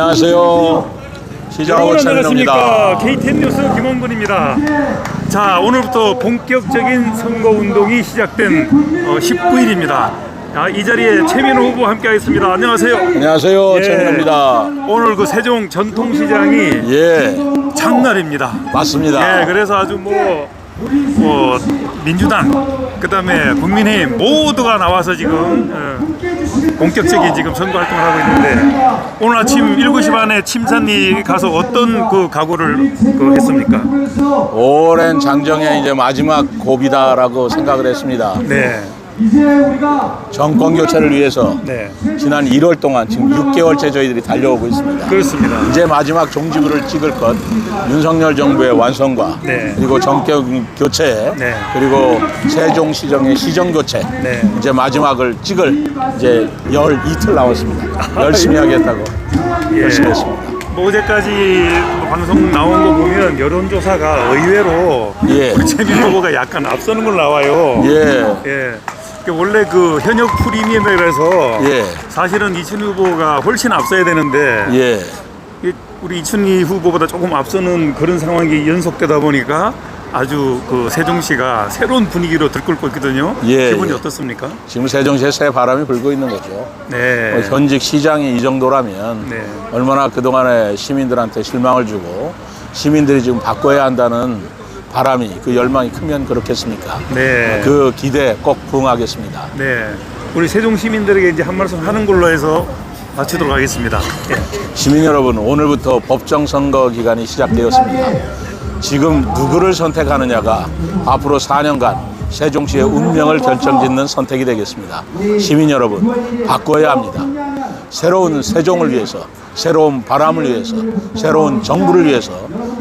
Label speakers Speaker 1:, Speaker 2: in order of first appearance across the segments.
Speaker 1: 안녕하세요. 시장하고.
Speaker 2: 안녕하십니까 KTN 뉴스 김원근입니다. 자 오늘부터 본격적인 선거 운동이 시작된 어, 19일입니다. 자, 이 자리에 최민호 후보 함께하겠습니다. 안녕하세요.
Speaker 1: 안녕하세요.
Speaker 2: 예.
Speaker 1: 최민호입니다.
Speaker 2: 오늘 그 세종 전통시장이
Speaker 1: 예,
Speaker 2: 장날입니다.
Speaker 1: 맞습니다.
Speaker 2: 예, 그래서 아주 뭐, 뭐 민주당 그다음에 국민의힘 모두가 나와서 지금 어, 본격적인 지금 선거 활동을 하고 있는데 오늘 아침 7시 반에 침산리 가서 어떤 그 각오를 그 했습니까?
Speaker 1: 오랜 장정의 이제 마지막 고비다라고 생각을 했습니다.
Speaker 2: 네,
Speaker 1: 정권 교체를 위해서
Speaker 2: 네,
Speaker 1: 지난 1월 동안 지금 6개월째 저희들이 달려오고 있습니다.
Speaker 2: 그렇습니다.
Speaker 1: 이제 마지막 종지부를 찍을 것 윤석열 정부의 완성과
Speaker 2: 네.
Speaker 1: 그리고 정권 교체
Speaker 2: 네.
Speaker 1: 그리고 세종 시정의 시정 교체
Speaker 2: 네.
Speaker 1: 이제 마지막을 찍을 이제 열 이틀 남았습니다. 열심히 하겠다고
Speaker 2: 예.
Speaker 1: 열심히 했습니다.
Speaker 2: 뭐 어제까지 뭐 방송 나온 거 보면 여론조사가 의외로
Speaker 1: 예.
Speaker 2: 최민 후보가 약간 앞서는 걸로 나와요.
Speaker 1: 예.
Speaker 2: 예. 그 원래 그 현역 프리미엄이라서
Speaker 1: 예.
Speaker 2: 사실은 이춘희 후보가 훨씬 앞서야 되는데
Speaker 1: 예.
Speaker 2: 이- 우리 이춘희 후보보다 조금 앞서는 그런 상황이 연속되다 보니까 아주 그 세종시가 새로운 분위기로 들끓고 있거든요.
Speaker 1: 예,
Speaker 2: 기분이
Speaker 1: 예.
Speaker 2: 어떻습니까?
Speaker 1: 지금 세종시에 새 바람이 불고 있는 거죠.
Speaker 2: 네.
Speaker 1: 어, 현직 시장이 이 정도라면
Speaker 2: 네.
Speaker 1: 얼마나 그동안에 시민들한테 실망을 주고 시민들이 지금 바꿔야 한다는 바람이 그 열망이 크면 그렇겠습니까?
Speaker 2: 네.
Speaker 1: 그 기대 꼭 부응하겠습니다.
Speaker 2: 네. 우리 세종 시민들에게 이제 한 말씀 하는 걸로 해서 마치도록 하겠습니다. 예.
Speaker 1: 시민 여러분, 오늘부터 법정 선거 기간이 시작되었습니다. 지금 누구를 선택하느냐가 앞으로 4년간 세종시의 운명을 결정짓는 선택이 되겠습니다. 시민 여러분, 바꿔야 합니다. 새로운 세종을 위해서, 새로운 바람을 위해서, 새로운 정부를 위해서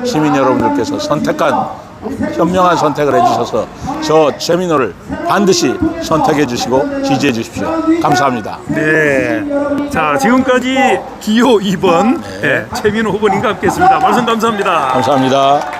Speaker 1: 시민 여러분들께서 선택한 현명한 선택을 해주셔서 저 최민호를 반드시 선택해 주시고 지지해 주십시오. 감사합니다.
Speaker 2: 네. 자, 지금까지 기호 2번 예, 최민호 후보님과 함께 했습니다. 말씀 감사합니다.
Speaker 1: 감사합니다.